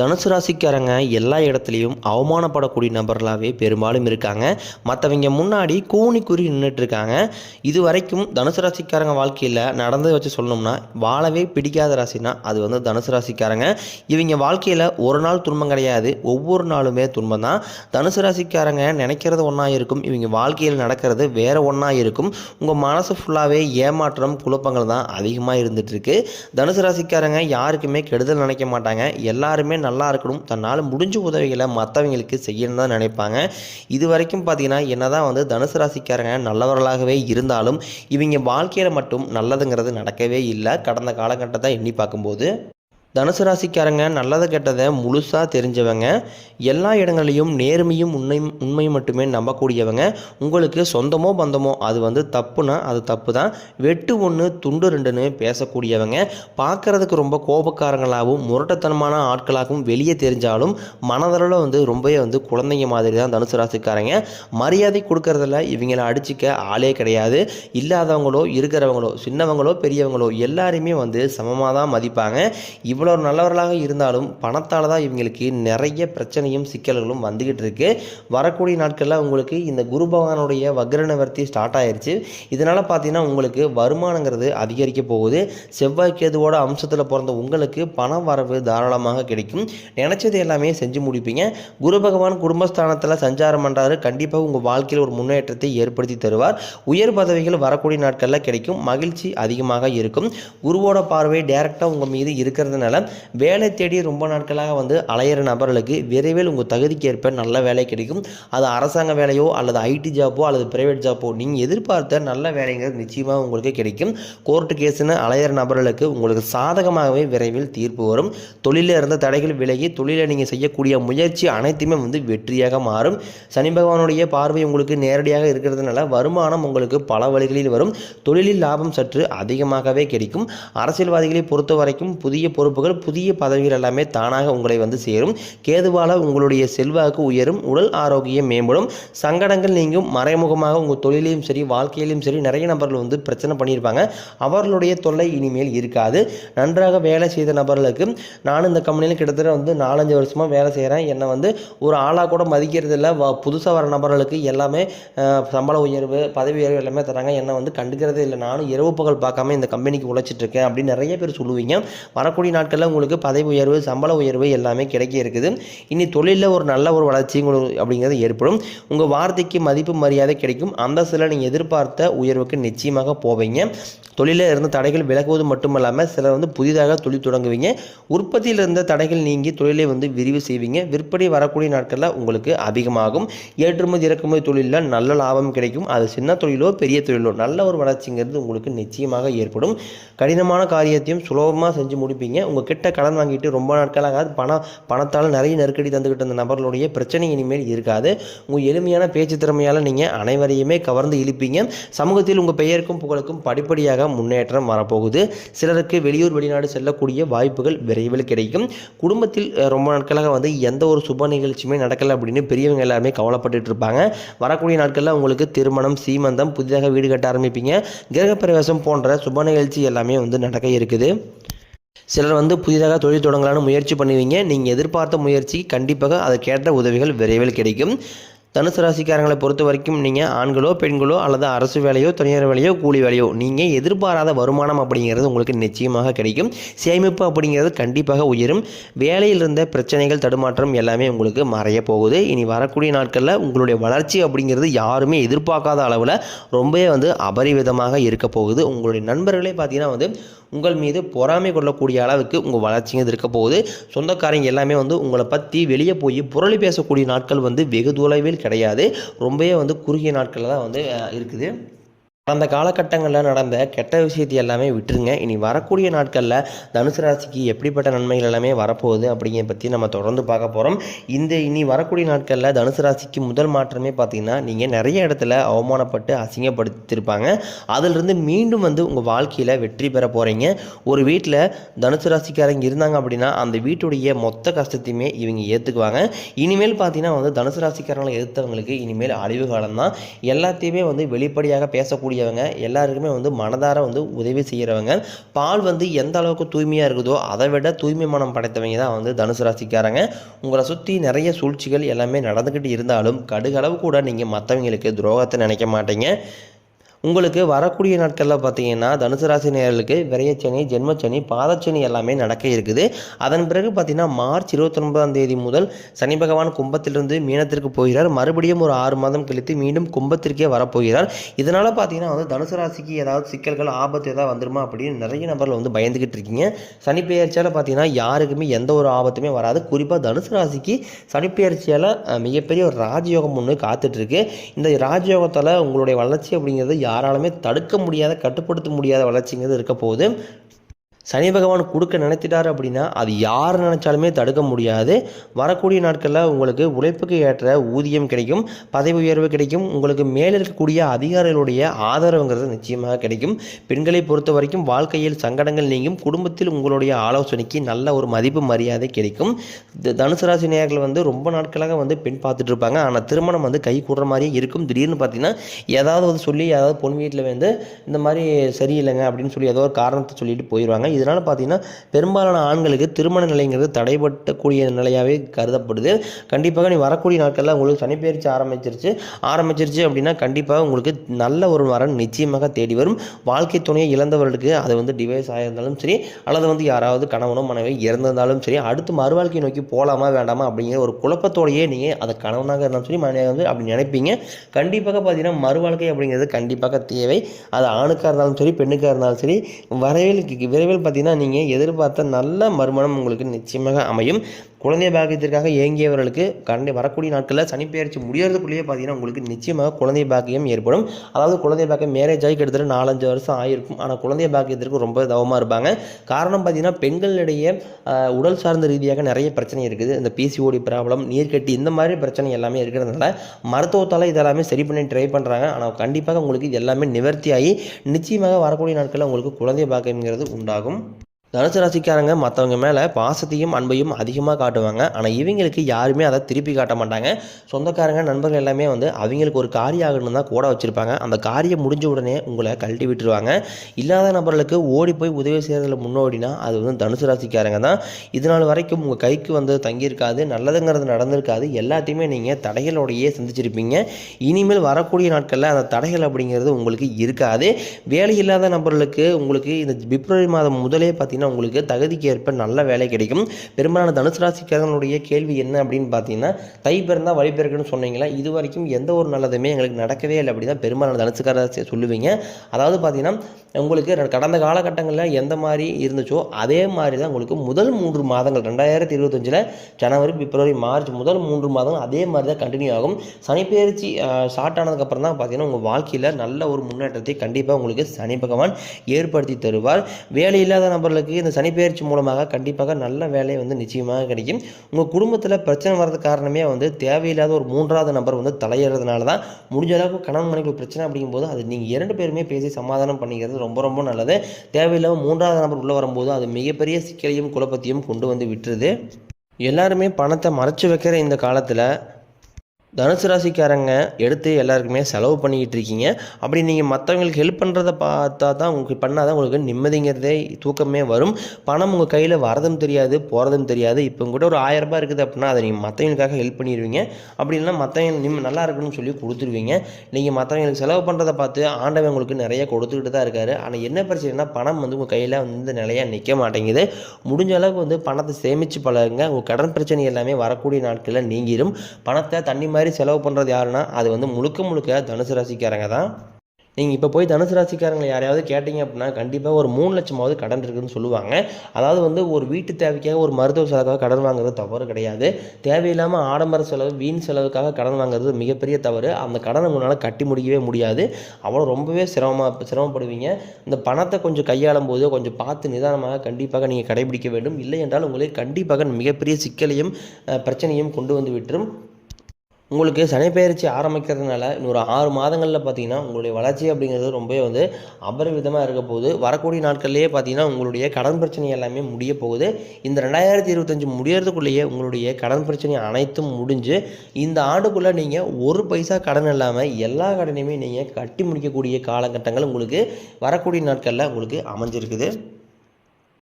தனுசு ராசிக்காரங்க எல்லா இடத்துலையும் அவமானப்படக்கூடிய நபர்களாகவே பெரும்பாலும் இருக்காங்க. மற்றவங்க முன்னாடி கூனி கூறி நின்றுட்டு இருக்காங்க இது வரைக்கும் தனுசு ராசிக்காரங்க வாழ்க்கையில் நடந்ததை வச்சு சொல்லணும்னா வாழவே பிடிக்காத ராசினா அது வந்து தனுசு ராசிக்காரங்க. இவங்க வாழ்க்கையில் ஒரு நாள் துன்பம் கிடையாது. ஒவ்வொரு நாளுமே துன்பம் தான் தனுசு ராசிக்காரங்க நினைக்கிறது ஒன்றா இருக்கும். இவங்க வாழ்க்கையில் நடக்கிறது வேற ஒன்றா இருக்கும். உங்கள் மனசு ஃபுல்லாகவே ஏமாற்றம் குழப்பங்கள் தான் அதிகமாக இருந்துகிட்ருக்கு தனுசு ராசிக்காரங்க யாருக்குமே கெடுதல் நினைக்க மாட்டாங்க. எல்லாருமே நல்லா இருக்கணும். தன்னால் முடிஞ்ச உதவிகளை மற்றவங்களுக்கு செய்யணும் தான் நினைப்பாங்க. இது வரைக்கும் பார்த்தீங்கன்னா என்னதான் வந்து தனுசு ராசிக்காரங்க நல்லவர்களாகவே இருந்தாலும் இவங்க வாழ்க்கையில் மட்டும் நல்லதுங்கிறது நடக்கவே இல்லை. கடந்த காலகட்டத்தை எண்ணி பார்க்கும்போது தனுசு ராசிக்காரங்க நல்லதை கெட்டதை முழுசாக தெரிஞ்சவங்க. எல்லா இடங்களையும் நேர்மையும் உண்மை உண்மை மட்டுமே நம்பக்கூடியவங்க. உங்களுக்கு சொந்தமோ பந்தமோ அது வந்து தப்புனா அது தப்பு தான் வெட்டு ஒன்று துண்டு ரெண்டுன்னு பேசக்கூடியவங்க. பார்க்குறதுக்கு ரொம்ப கோபக்காரங்களாகவும் முரட்டத்தனமான ஆட்களாகவும் வெளியே தெரிஞ்சாலும் மனதளவில் வந்து ரொம்பவே வந்து குழந்தைங்க மாதிரி தான் தனுசு ராசிக்காரங்க. மரியாதை கொடுக்கறதில்ல இவங்களை அடிச்சிக்க ஆளே கிடையாது. இல்லாதவங்களோ இருக்கிறவங்களோ சின்னவங்களோ பெரியவங்களோ எல்லாருமே வந்து சமமாக தான் மதிப்பாங்க இவ்வளோ நல்லவர்களாக இருந்தாலும் பணத்தால் தான் இவங்களுக்கு நிறைய பிரச்சனையும் சிக்கல்களும் வந்துக்கிட்டு இருக்கு. வரக்கூடிய நாட்களில் உங்களுக்கு இந்த குரு பகவானுடைய வக்ர நிவர்த்தி ஸ்டார்ட் ஆயிடுச்சு இதனால் பார்த்தீங்கன்னா உங்களுக்கு வருமானங்கிறது அதிகரிக்க போகுது. செவ்வாய் கேதுவோட அம்சத்தில் பிறந்த உங்களுக்கு பண வரவு தாராளமாக கிடைக்கும். நினச்சது எல்லாமே செஞ்சு முடிப்பீங்க. குரு பகவான் குடும்பஸ்தானத்தில் சஞ்சாரம் பண்ணுறாரு கண்டிப்பாக உங்கள் வாழ்க்கையில் ஒரு முன்னேற்றத்தை ஏற்படுத்தி தருவார். உயர் பதவிகள் வரக்கூடிய நாட்களில் கிடைக்கும். மகிழ்ச்சி அதிகமாக இருக்கும். குருவோட பார்வை டைரெக்டாக உங்கள் மீது இருக்கிறதுனால வேலை தேடி ரொம்ப நாட்களாக வந்து அலையிற நபர்களுக்கு விரைவில் உங்கள் தகுதிக்கு ஏற்ப நல்ல வேலை கிடைக்கும். அது அரசாங்க வேலையோ அல்லது ஐடி ஜாப்போ அல்லது பிரைவேட் ஜாப்போ நீங்கள் எதிர்பார்த்த நல்ல வேலைங்கிறது நிச்சயமாக உங்களுக்கு கிடைக்கும். கோர்ட்டு கேஸுன்னு அலையிற நபர்களுக்கு உங்களுக்கு சாதகமாகவே விரைவில் தீர்ப்பு வரும். தொழிலில் இருந்த தடைகள் விலகி தொழிலை நீங்கள் செய்யக்கூடிய முயற்சி அனைத்துமே வந்து வெற்றியாக மாறும். சனி பகவானுடைய பார்வை உங்களுக்கு நேரடியாக இருக்கிறதுனால வருமானம் உங்களுக்கு பல வழிகளில் வரும். தொழிலில் லாபம் சற்று அதிகமாகவே கிடைக்கும். அரசியல்வாதிகளை பொறுத்த வரைக்கும் புதிய பொறுப்புகள் புதிய பதவிகள் எல்லாமே தானாக உங்களை வந்து சேரும். கேதுவால உங்களுடைய செல்வாக்கு உயரும் உடல் ஆரோக்கியம் மேம்படும். சங்கடங்கள் நீங்கும் மறைமுகமாக உங்கள் தொழிலையும் சரி வாழ்க்கையிலையும் சரி நிறைய நபர்கள் வந்து பிரச்சனை பண்ணியிருப்பாங்க. அவர்களுடைய தொல்லை இனிமேல் இருக்காது. நன்றாக வேலை செய்த நபர்களுக்கு நானும் இந்த கம்பெனியில் கிட்டத்தட்ட வந்து நாலஞ்சு வருஷமாக வேலை செய்கிறேன் என்னை வந்து ஒரு ஆளாக கூட மதிக்கிறது இல்லை. புதுசாக வர நபர்களுக்கு எல்லாமே சம்பள உயர்வு பதவி உயர்வு எல்லாமே தராங்க. என்னை வந்து கண்டுக்கிறதே இல்லை. நானும் இரவு பகல் பார்க்காம இந்த கம்பெனிக்கு உழைச்சிட்டு இருக்கேன் அப்படின்னு நிறைய பேர் சொல்லுவீங்க. வரக்கூடிய நாட்களில் உங்களுக்கு பதவி உயர்வு சம்பள உயர்வு எல்லாமே கிடைக்க இருக்குது. இனி தொழிலில் ஒரு நல்ல ஒரு வளர்ச்சி உங்களுக்கு அப்படிங்கிறது ஏற்படும். உங்கள் வார்த்தைக்கு மதிப்பு மரியாதை கிடைக்கும். அந்த சில நீங்கள் எதிர்பார்த்த உயர்வுக்கு நிச்சயமாக போவீங்க. தொழிலில் இருந்த தடைகள் விலகுவது மட்டுமல்லாமல் சிலர் வந்து புதிதாக தொழில் தொடங்குவீங்க. உற்பத்தியில் இருந்த தடைகள் நீங்கி தொழிலை வந்து விரிவு செய்வீங்க. விற்பனை வரக்கூடிய நாட்களில் உங்களுக்கு அதிகமாகும். ஏற்றுமதி இறக்குமதி தொழிலில் நல்ல லாபம் கிடைக்கும். அது சின்ன தொழிலோ பெரிய தொழிலோ நல்ல ஒரு வளர்ச்சிங்கிறது உங்களுக்கு நிச்சயமாக ஏற்படும். கடினமான காரியத்தையும் சுலபமாக செஞ்சு முடிப்பீங்க. உங்கள் உங்ககிட்ட கடன் வாங்கிட்டு ரொம்ப நாட்களாக பணம் பணத்தால் நிறைய நெருக்கடி தந்துக்கிட்டு இருந்த நபர்களுடைய பிரச்சனை இனிமேல் இருக்காது. உங்கள் எளிமையான பேச்சு திறமையால் நீங்கள் அனைவரையுமே கவர்ந்து இழுப்பீங்க. சமூகத்தில் உங்கள் பெயருக்கும் புகழுக்கும் படிப்படியாக முன்னேற்றம் வரப்போகுது. சிலருக்கு வெளியூர் வெளிநாடு செல்லக்கூடிய வாய்ப்புகள் விரைவில் கிடைக்கும். குடும்பத்தில் ரொம்ப நாட்களாக வந்து எந்த ஒரு சுப நிகழ்ச்சியுமே நடக்கலை அப்படின்னு பெரியவங்க எல்லாருமே கவலைப்பட்டுட்டு இருப்பாங்க. வரக்கூடிய நாட்களில் உங்களுக்கு திருமணம் சீமந்தம் புதிதாக வீடு கட்ட ஆரம்பிப்பீங்க. கிரகப்பிரவேசம் போன்ற சுப நிகழ்ச்சி எல்லாமே வந்து நடக்க இருக்குது. சிலர் வந்து புதிதாக தொழில் தொடங்கலான்னு முயற்சி பண்ணுவீங்க. நீங்கள் எதிர்பார்த்த முயற்சிக்கு கண்டிப்பாக அதற்கேற்ற உதவிகள் விரைவில் கிடைக்கும். தனுசு ராசிக்காரங்களை பொறுத்த வரைக்கும் நீங்கள் ஆண்களோ பெண்களோ அல்லது அரசு வேலையோ தனியார் வேலையோ கூலி வேலையோ நீங்கள் எதிர்பாராத வருமானம் அப்படிங்கிறது உங்களுக்கு நிச்சயமாக கிடைக்கும். சேமிப்பு அப்படிங்கிறது கண்டிப்பாக உயரும். வேலையில் இருந்த பிரச்சனைகள் தடுமாற்றம் எல்லாமே உங்களுக்கு மறைய போகுது. இனி வரக்கூடிய நாட்களில் உங்களுடைய வளர்ச்சி அப்படிங்கிறது யாருமே எதிர்பார்க்காத அளவில் ரொம்பவே வந்து அபரிவிதமாக இருக்க போகுது. உங்களுடைய நண்பர்களே பார்த்தீங்கன்னா வந்து உங்கள் மீது பொறாமை கொள்ளக்கூடிய அளவுக்கு உங்கள் வளர்ச்சிங்கிறது இருக்க போகுது. சொந்தக்காரங்க எல்லாமே வந்து உங்களை பற்றி வெளியே போய் புரளி பேசக்கூடிய நாட்கள் வந்து வெகு தொலைவில் கிடையாது. ரொம்பவே வந்து குறுகிய நாட்களில் தான் வந்து இருக்குது. கடந்த காலகட்டங்களில் நடந்த கெட்ட விஷயத்தை எல்லாமே விட்டுருங்க. இனி வரக்கூடிய நாட்களில் தனுசு ராசிக்கு எப்படிப்பட்ட நன்மைகள் எல்லாமே வரப்போகுது அப்படிங்கிறத பற்றி நம்ம தொடர்ந்து பார்க்க போகிறோம் இந்த இனி வரக்கூடிய நாட்களில் தனுசு ராசிக்கு முதல் மாற்றமே பார்த்தீங்கன்னா நீங்கள் நிறைய இடத்துல அவமானப்பட்டு அசிங்கப்படுத்திருப்பாங்க. அதிலிருந்து மீண்டும் வந்து உங்கள் வாழ்க்கையில் வெற்றி பெற போகிறீங்க ஒரு வீட்டில் தனுசு ராசிக்காரங்க இருந்தாங்க அப்படின்னா அந்த வீட்டுடைய மொத்த கஷ்டத்தையுமே இவங்க ஏற்றுக்குவாங்க இனிமேல் பார்த்தீங்கன்னா வந்து தனுசு ராசிக்காரங்களை எதிர்த்தவங்களுக்கு இனிமேல் அழிவு காலம் தான் எல்லாத்தையுமே வந்து வெளிப்படையாக பேசக்கூடிய இருக்கக்கூடியவங்க எல்லாருக்குமே வந்து மனதார வந்து உதவி செய்கிறவங்க பால் வந்து எந்த அளவுக்கு தூய்மையாக இருக்குதோ அதை விட தூய்மை மனம் படைத்தவங்க தான் வந்து தனுசு ராசிக்காரங்க. உங்களை சுற்றி நிறைய சூழ்ச்சிகள் எல்லாமே நடந்துக்கிட்டு இருந்தாலும் கடுகளவு கூட நீங்கள் மற்றவங்களுக்கு துரோகத்தை நினைக்க மாட்டீங்க. உங்களுக்கு வரக்கூடிய நாட்களில் பார்த்தீங்கன்னா தனுசு ராசி நேர்களுக்கு விரையச்சனி ஜென்மச்சனி பாதச்சனி எல்லாமே நடக்க இருக்குது. அதன் பிறகு பார்த்தீங்கன்னா மார்ச் இருபத்தொன்பதாம் தேதி முதல் சனி பகவான் கும்பத்திலிருந்து மீனத்திற்கு போகிறார். மறுபடியும் ஒரு ஆறு மாதம் கழித்து மீண்டும் கும்பத்திற்கே வரப்போகிறார். இதனால் பார்த்தீங்கன்னா வந்து தனுசு ராசிக்கு ஏதாவது சிக்கல்கள் ஆபத்து ஏதாவது வந்துருமா அப்படின்னு நிறைய நபர்கள் வந்து பயந்துக்கிட்டு இருக்கீங்க. சனி பெயர்ச்சியால் பார்த்தீங்கன்னா யாருக்குமே எந்த ஒரு ஆபத்துமே வராது. குறிப்பாக தனுசு ராசிக்கு சனி பெயர்ச்சியால் மிகப்பெரிய ஒரு ராஜயோகம் ஒன்று காத்துட்ருக்கு இந்த ராஜயோகத்தால் உங்களுடைய வளர்ச்சி அப்படிங்கிறது யாராலுமே தடுக்க முடியாத கட்டுப்படுத்த முடியாத வளர்ச்சிங்கிறது இருக்க போகுது. சனி பகவான் கொடுக்க நினைத்திட்டார் அப்படின்னா அது யார் நினைச்சாலுமே தடுக்க முடியாது. வரக்கூடிய நாட்களில் உங்களுக்கு உழைப்புக்கு ஏற்ற ஊதியம் கிடைக்கும் பதவி உயர்வு கிடைக்கும் உங்களுக்கு மேலே இருக்கக்கூடிய அதிகாரிகளுடைய ஆதரவுங்கிறது நிச்சயமாக கிடைக்கும். பெண்களை பொறுத்த வரைக்கும் வாழ்க்கையில் சங்கடங்கள் நீங்கும் குடும்பத்தில் உங்களுடைய ஆலோசனைக்கு நல்ல ஒரு மதிப்பு மரியாதை கிடைக்கும். த- தனுசு ராசி நேயர்கள் வந்து ரொம்ப நாட்களாக வந்து பெண் பார்த்துட்டு இருப்பாங்க. ஆனால் திருமணம் வந்து கை கூடுற மாதிரியே இருக்கும். திடீர்னு பார்த்தீங்கன்னா ஏதாவது வந்து சொல்லி ஏதாவது பொன் வீட்டில் வந்து இந்த மாதிரி சரியில்லைங்க அப்படின்னு சொல்லி ஏதோ ஒரு காரணத்தை சொல்லிட்டு போயிடுவாங்க இதனால் பார்த்தீங்கன்னா பெரும்பாலான ஆண்களுக்கு திருமண நிலைங்கிறது தடைபட்டக்கூடிய நிலையாகவே கருதப்படுது. கண்டிப்பாக நீ வரக்கூடிய நாட்களில் உங்களுக்கு சனிப்பெயர்ச்சி ஆரம்பிச்சிருச்சு. ஆரம்பிச்சிருச்சு அப்படின்னா கண்டிப்பாக உங்களுக்கு நல்ல ஒரு வரன் நிச்சயமாக தேடி வரும். வாழ்க்கை துணையை இழந்தவர்களுக்கு அது வந்து டிவைஸ் ஆகியிருந்தாலும் சரி அல்லது வந்து யாராவது கணவனோ மனைவி இறந்திருந்தாலும் சரி அடுத்து மறுவாழ்க்கை நோக்கி போகலாமா வேண்டாமா அப்படிங்கிற ஒரு குழப்பத்தோடையே நீங்கள் அதை கணவனாக இருந்தாலும் சரி மனைவியாக வந்து அப்படி நினைப்பீங்க. கண்டிப்பாக பார்த்தீங்கன்னா மறுவாழ்க்கை அப்படிங்கிறது கண்டிப்பாக தேவை. அது ஆணுக்காக இருந்தாலும் சரி பெண்ணுக்காக இருந்தாலும் சரி வரைவில் விரைவில் பார்த்தீங்கன்னா நீங்கள் எதிர்பார்த்த நல்ல மறுமணம் உங்களுக்கு நிச்சயமாக அமையும். குழந்தை பாக்கியத்திற்காக ஏங்கியவர்களுக்கு கண்டி வரக்கூடிய நாட்களில் சனிப்பெயர்ச்சி முடியறதுக்குள்ளேயே பார்த்தீங்கன்னா உங்களுக்கு நிச்சயமாக குழந்தை பாக்கியம் ஏற்படும். அதாவது குழந்தை பாக்கியம் மேரேஜ் ஆகி கிட்டத்தட்ட நாலஞ்சு வருஷம் ஆகிருக்கும் ஆனால் குழந்தை பாக்கியத்திற்கு ரொம்ப தவமாக இருப்பாங்க. காரணம் பார்த்தீங்கன்னா பெண்களிடையே உடல் சார்ந்த ரீதியாக நிறைய பிரச்சனை இருக்குது. இந்த பிசிஓடி ப்ராப்ளம் நீர்க்கட்டி இந்த மாதிரி பிரச்சனை எல்லாமே இருக்கிறதுனால மருத்துவத்தால் இதெல்லாமே சரி பண்ணி ட்ரை பண்ணுறாங்க ஆனால் கண்டிப்பாக உங்களுக்கு இது எல்லாமே நிவர்த்தி ஆகி நிச்சயமாக வரக்கூடிய நாட்களில் உங்களுக்கு குழந்தை பாக்கியங்கிறது உண்டாகும். தனுசு ராசிக்காரங்க மற்றவங்க மேலே பாசத்தையும் அன்பையும் அதிகமாக காட்டுவாங்க. ஆனால் இவங்களுக்கு யாருமே அதை திருப்பி காட்ட மாட்டாங்க. சொந்தக்காரங்க நண்பர்கள் எல்லாமே வந்து அவங்களுக்கு ஒரு காரியம் ஆகணும் தான் கூட வச்சுருப்பாங்க. அந்த காரியம் முடிஞ்ச உடனே உங்களை கழட்டி விட்டுருவாங்க. இல்லாத நபர்களுக்கு ஓடி போய் உதவி செய்கிறதுல முன்னோடினா அது வந்து தனுசு ராசிக்காரங்க தான். இதனால் வரைக்கும் உங்கள் கைக்கு வந்து தங்கியிருக்காது நல்லதுங்கிறது நடந்திருக்காது. எல்லாத்தையுமே நீங்கள் தடைகளோடையே சந்திச்சிருப்பீங்க. இனிமேல் வரக்கூடிய நாட்களில் அந்த தடைகள் அப்படிங்கிறது உங்களுக்கு இருக்காது. வேலை இல்லாத நபர்களுக்கு உங்களுக்கு இந்த பிப்ரவரி மாதம் முதலே பார்த்தீங்கன்னா உங்களுக்கு தகுதிக்கு ஏற்ப நல்ல வேலை கிடைக்கும். பெரும்பாலான தனுசு ராசிக்காரங்களுடைய கேள்வி என்ன அப்படின்னு பார்த்தீங்கன்னா தை பிறந்தால் வழி பிறக்குன்னு சொன்னீங்களா? இது வரைக்கும் எந்த ஒரு நல்லதுமே எங்களுக்கு நடக்கவே இல்லை அப்படி தான் பெரும்பாலான தனுசுக்கார சொல்லுவீங்க. அதாவது பார்த்தீங்கன்னா உங்களுக்கு கடந்த காலகட்டங்களில் எந்த மாதிரி இருந்துச்சோ அதே மாதிரி தான் உங்களுக்கு முதல் மூன்று மாதங்கள் ரெண்டாயிரத்தி இருபத்தஞ்சில் ஜனவரி பிப்ரவரி மார்ச் முதல் மூன்று மாதம் அதே மாதிரி தான் கண்டினியூ ஆகும் சனிப்பெயர்ச்சி ஸ்டார்ட் ஆனதுக்கப்புறம் தான் பார்த்தீங்கன்னா உங்கள் வாழ்க்கையில் நல்ல ஒரு முன்னேற்றத்தை கண்டிப்பாக உங்களுக்கு சனி பகவான் ஏற்படுத்தி தருவார். வேலை இல்லாத நபர்களுக்கு இந்த சனிப்பெயர்ச்சி மூலமாக கண்டிப்பாக நல்ல வேலை வந்து நிச்சயமாக கிடைக்கும். உங்கள் குடும்பத்தில் பிரச்சனை வர்றதுக்கு காரணமே வந்து தேவையில்லாத ஒரு மூன்றாவது நபர் வந்து தலையேறதுனால தான் முடிஞ்ச அளவுக்கு கணவன் மனைவி பிரச்சனை அப்படிங்கும்போது அது நீங்கள் இரண்டு பேருமே பேசி சமாதானம் பண்ணிக்கிறது ரொம்ப ரொம்ப நல்லது. தேவையில்லாமல் மூன்றாவது நபர் உள்ளே வரும்போது அது மிகப்பெரிய சிக்கலையும் குழப்பத்தையும் கொண்டு வந்து விட்டுருது. எல்லாருமே பணத்தை மறைச்சு வைக்கிற இந்த காலத்தில் தனுசு ராசிக்காரங்க எடுத்து எல்லாருக்குமே செலவு பண்ணிக்கிட்டு இருக்கீங்க. அப்படி நீங்கள் மற்றவங்களுக்கு ஹெல்ப் பண்ணுறத பார்த்தா தான் உங்களுக்கு பண்ணால் தான் உங்களுக்கு நிம்மதிங்கிறதே தூக்கமே வரும். பணம் உங்கள் கையில் வரதும் தெரியாது போகிறதும் தெரியாது. இப்போ கூட ஒரு ஆயிரம் ரூபாய் இருக்குது அப்படின்னா அதை நீங்கள் மற்றவங்களுக்காக ஹெல்ப் பண்ணிடுவீங்க. அப்படி இல்லைன்னா மற்றவங்க நிம் நல்லா இருக்குன்னு சொல்லி கொடுத்துருவீங்க. நீங்கள் மற்றவங்களுக்கு செலவு பண்ணுறத பார்த்து ஆண்டவன் உங்களுக்கு நிறைய கொடுத்துக்கிட்டு தான் இருக்காரு. ஆனால் என்ன பிரச்சனைனா பணம் வந்து உங்கள் கையில் வந்து நிலையாக நிற்க மாட்டேங்குது. முடிஞ்ச அளவுக்கு வந்து பணத்தை சேமித்து பழகுங்க. உங்கள் கடன் பிரச்சனை எல்லாமே வரக்கூடிய நாட்களில் நீங்கிடும் பணத்தை தண்ணி மாதிரி செலவு பண்ணுறது யாருன்னா அது வந்து முழுக்க முழுக்க தனுசு ராசிக்காரங்க தான். நீங்கள் இப்போ போய் தனுசு ராசிக்காரங்களை யாரையாவது கேட்டிங்க அப்படின்னா கண்டிப்பாக ஒரு மூணு லட்சமாவது கடன் இருக்குதுன்னு சொல்லுவாங்க. அதாவது வந்து ஒரு வீட்டு தேவைக்காக ஒரு மருத்துவ செலவுக்காக கடன் வாங்குறது தவறு கிடையாது. தேவையில்லாமல் ஆடம்பர செலவு வீண் செலவுக்காக கடன் வாங்குறது மிகப்பெரிய தவறு. அந்த கடனை உங்களால் கட்டி முடிக்கவே முடியாது. அவ்வளோ ரொம்பவே சிரமமாக சிரமப்படுவீங்க. இந்த பணத்தை கொஞ்சம் கையாளும் போது கொஞ்சம் பார்த்து நிதானமாக கண்டிப்பாக நீங்கள் கடைபிடிக்க வேண்டும். இல்லை என்றால் உங்களுக்கு கண்டிப்பாக மிகப்பெரிய சிக்கலையும் பிரச்சனையும் கொண்டு வந்து விட்டுரும். உங்களுக்கு சனிப்பெயர்ச்சி ஆரம்பிக்கிறதுனால இன்னொரு ஆறு மாதங்களில் பார்த்தீங்கன்னா உங்களுடைய வளர்ச்சி அப்படிங்கிறது ரொம்பவே வந்து அபரிவிதமாக இருக்க போகுது. வரக்கூடிய நாட்கள்லேயே பார்த்தீங்கன்னா உங்களுடைய கடன் பிரச்சனை எல்லாமே முடிய போகுது. இந்த ரெண்டாயிரத்தி இருபத்தஞ்சி முடியறதுக்குள்ளேயே உங்களுடைய கடன் பிரச்சனை அனைத்தும் முடிஞ்சு இந்த ஆண்டுக்குள்ளே நீங்கள் ஒரு பைசா கடன் இல்லாமல் எல்லா கடனையுமே நீங்கள் கட்டி முடிக்கக்கூடிய காலகட்டங்கள் உங்களுக்கு வரக்கூடிய நாட்களில் உங்களுக்கு அமைஞ்சிருக்குது.